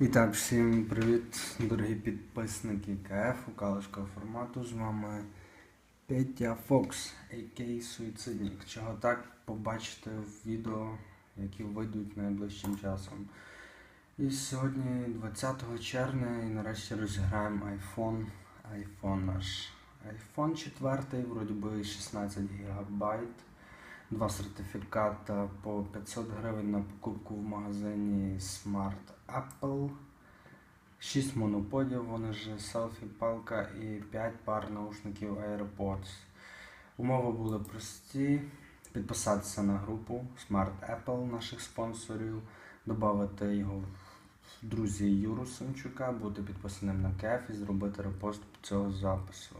І так, всім привіт, дорогі підписники КФ у Калишкого формату. З вами Петя Фокс, а.к. Суїцидник. Чого так побачите в відео, які вийдуть найближчим часом. І сьогодні 20 червня і нарешті розіграємо iPhone. iPhone наш. iPhone 4, вроді би 16 ГБ. Два сертифіката по 500 гривень на покупку в магазині Smart Apple. 6 моноподів, вони ж селфі палка і 5 пар наушників AirPods. Умови були прості. Підписатися на групу Smart Apple наших спонсорів, додати його в друзі Юру Самчука, бути підписаним на кеф і зробити репост цього запису.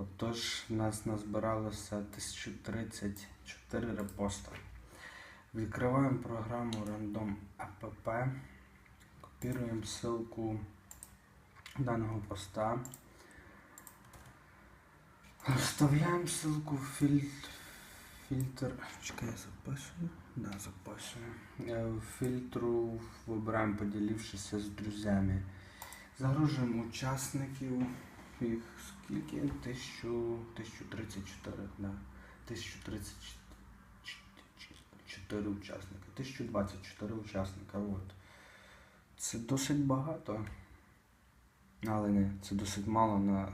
Отож, в нас назбиралося 1034 репоста. Відкриваємо програму Random App, копіруємо ссылку даного поста, вставляємо ссылку в фільтр. Чекай, я записую. Да, записую. Е, фільтру вибираємо поділившися з друзями. Загружуємо учасників. Їх скільки? 1034, да. 1034 учасника. 1024 учасника. От. Це досить багато. Але не, це досить мало на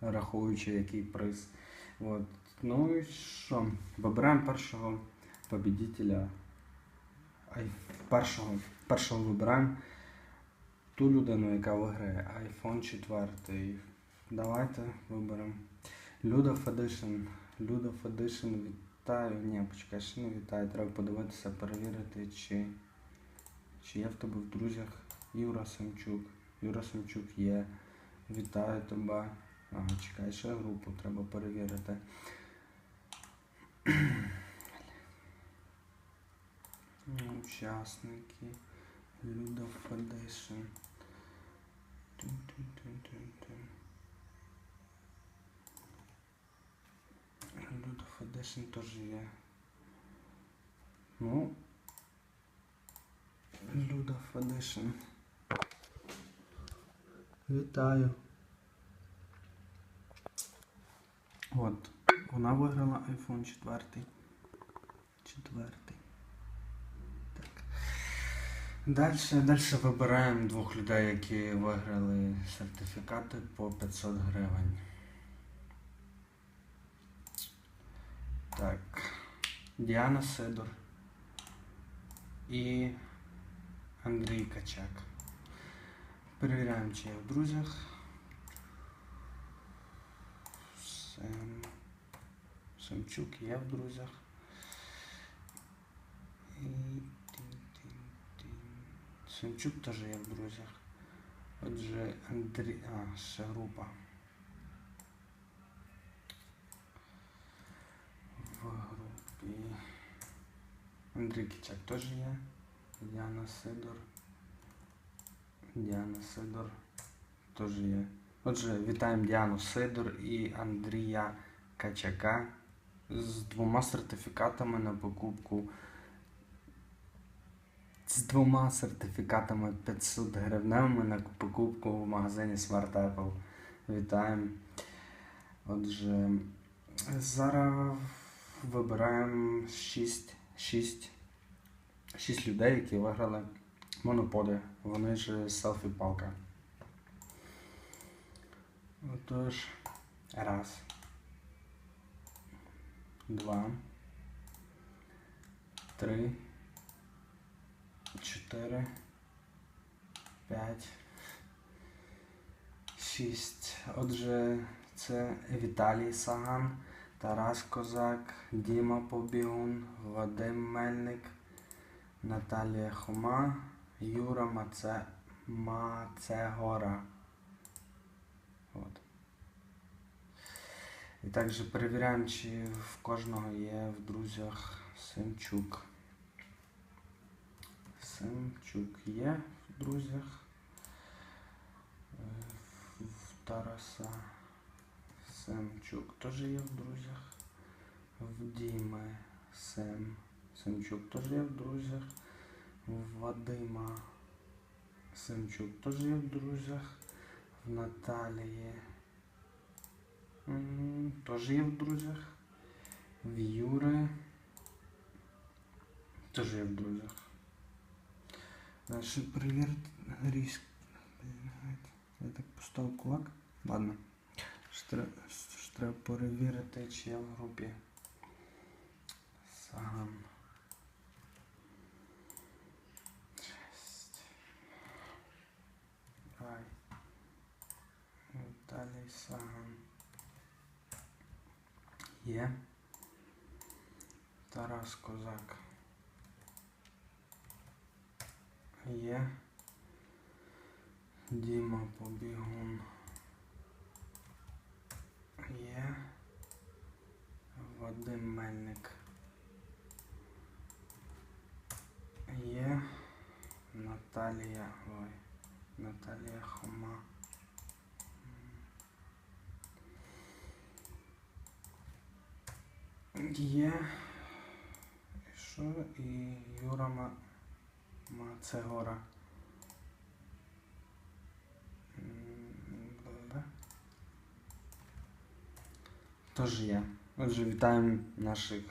рахуючи який приз. От. Ну і що? Вибираємо першого победителя. Ай, першого, першого вибираємо ту людину, яка виграє iPhone 4. Давайте виберемо. Людов Edition. Людов Edition вітаю. Ні, почекай, ще не вітаю. Треба подивитися, перевірити, чи, чи є в тебе в друзях Юра Самчук. Юра Самчук є. Вітаю тебе. Ага, чекай, ще групу треба перевірити. Учасники. Людов Edition. Тун-тун-тун-тун-тун. Людов Edition теж є. Ну. Людов Edition. Вітаю. От. Вона виграла iPhone 4. Четвертий. Так. Далі, далі вибираємо двох людей, які виграли сертифікати по 500 гривень. Так. Діана Сидор і Андрій Качак. Перевіряємо, чи є в друзях. Сем... Семчук є в друзях. І... Семчук теж є в друзях. Отже, Андрій... А, ще група. В групі. Андрій Кичак теж є. Діана Сидор. Діана Сидор теж є. Отже, вітаємо Діану Сидор і Андрія Качака з двома сертифікатами на покупку. З двома сертифікатами 500 гривневими на покупку в магазині Smart Apple. Вітаємо. Отже, зараз вибираємо 6, 6, 6 людей, які виграли моноподи. Вони ж селфі-палка. Отож, раз, два, три, чотири, п'ять, шість. Отже, це Віталій Саган, Тарас Козак, Діма Побігун, Вадим Мельник, Наталія Хома, Юра Маце... Мацегора. От. І також перевіряємо, чи в кожного є в друзях Семчук. Семчук є в друзях. Е, В Тараса Семчук теж є в друзях. В Діми Сем. Семчук теж є в друзях. Вадима Семчук теж є в друзях. В Наталії. Теж є в друзях. В Юри. Теж є в друзях. Далі перевірити різк. Я так поставив кулак. Ладно. Ще треба, ще треба перевірити, чи я в групі. Саган. Шесть. Рай. Віталій Саган. Є. Тарас Козак. Є. Діма Побігун. Є. Вадим. Є. Наталія. Ой. Наталія Хома. Є. І що? І Юра Ма... Мацегора. М, да. Тож є. Отже, вітаємо наших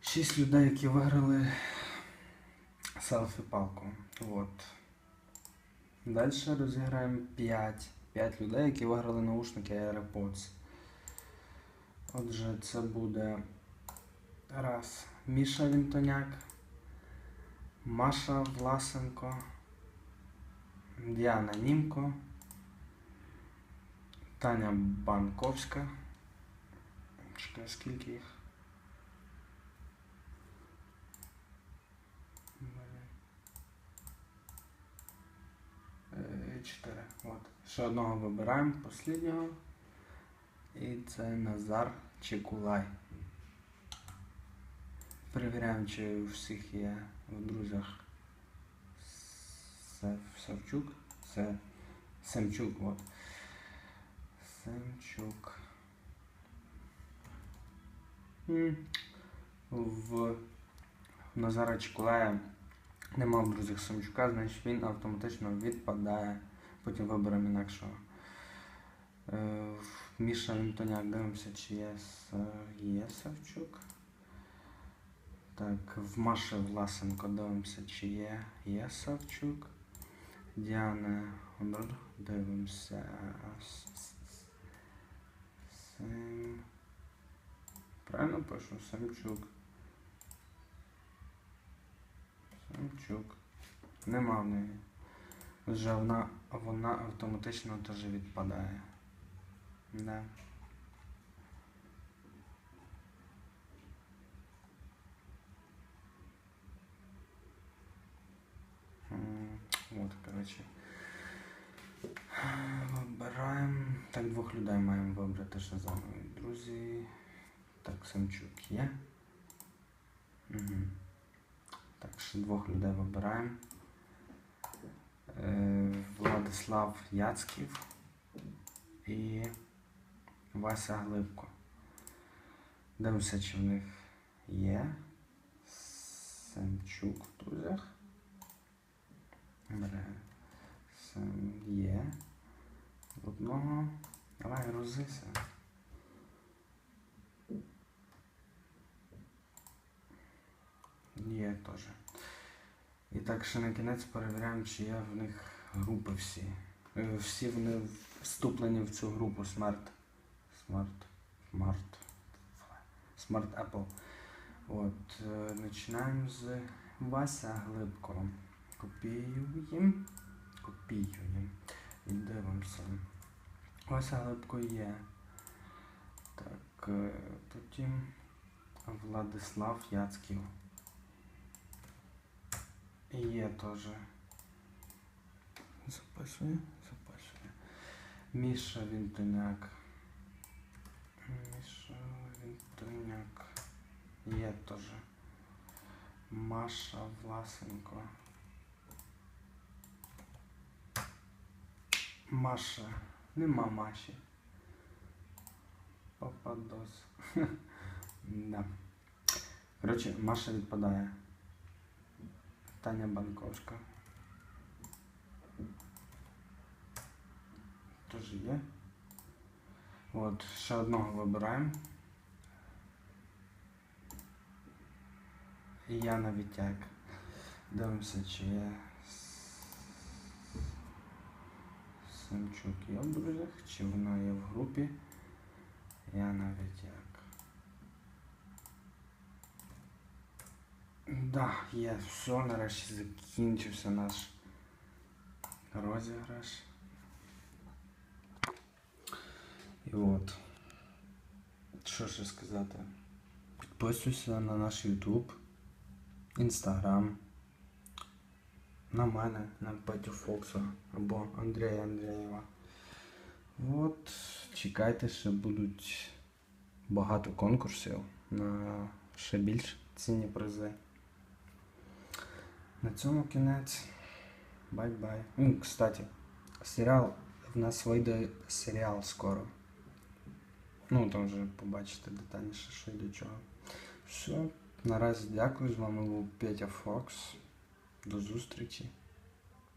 шість людей, які виграли селфі-палку. От. Далі розіграємо 5. 5 людей, які виграли наушники AirPods. Отже, це буде раз Міша Вінтоняк, Маша Власенко, Діана Німко, Таня Банковська. Чекай, скільки їх? Е, Чотири. От. Ще одного вибираємо, останнього. І це Назар Чекулай. Перевіряємо, чи у всіх є в друзях Савчук. Це Семчук, от. Семчук. В Назара Чекулая нема в друзях Семчука, значить він автоматично відпадає. Потім виберемо інакшого. Е, Міша Антоняк дивимося, чи є, є Савчук. Так, в Маші Власенко дивимося, чи є, є Савчук. Діана Гонор, дивимося. Сем... Правильно пишу? Самчук. Самчук. Нема в неї. Отже, вона, вона автоматично теж відпадає. Да. Вот, коротше. Вибираємо. Так, двох людей маємо вибрати ще заново. Друзі. Так, Самчук є. Угу. Так, ще двох людей вибираємо. Е, Владислав Яцьків і Вася Глибко. Дивимося, чи в них є Семчук в друзях. Бере. Сем є. Одного. Давай розися. Є теж. І так ще на кінець перевіряємо, чи є в них групи всі. Е, Всі вони вступлені в цю групу Smart. Smart. Smart. Smart Apple. От, е, починаємо з Вася Глибко. Копіюємо. Копіюємо. І дивимося. Вася Глибко є. Так, е, потім Владислав Яцьків. Є теж. Записує, записує. Міша Вінтоняк. Міша Вінтоняк. Є теж. Маша Власенко. Маша. Нема Маші. Попадос. да. Коротше, Маша відпадає. Таня Банковська. Теж є. От, ще одного вибираємо. І Яна Вітяк. Дивимося, чи є. Самчук є в друзях, чи вона є в групі. Я на відтяг. Да, є, все, нарешті закінчився наш розіграш. І от. Що ще сказати? Підписуйся на наш YouTube, Instagram, на мене, на Петю Фокса або Андрія Андрієва. От, чекайте, ще будуть багато конкурсів на ще більш цінні призи. На цьому кінець. Бай-бай. Ну, кстати, серіал. В нас вийде серіал скоро. Ну, там вже побачите детальніше, що і до чого. Все. Наразі дякую. З вами був Петя Фокс. До зустрічі.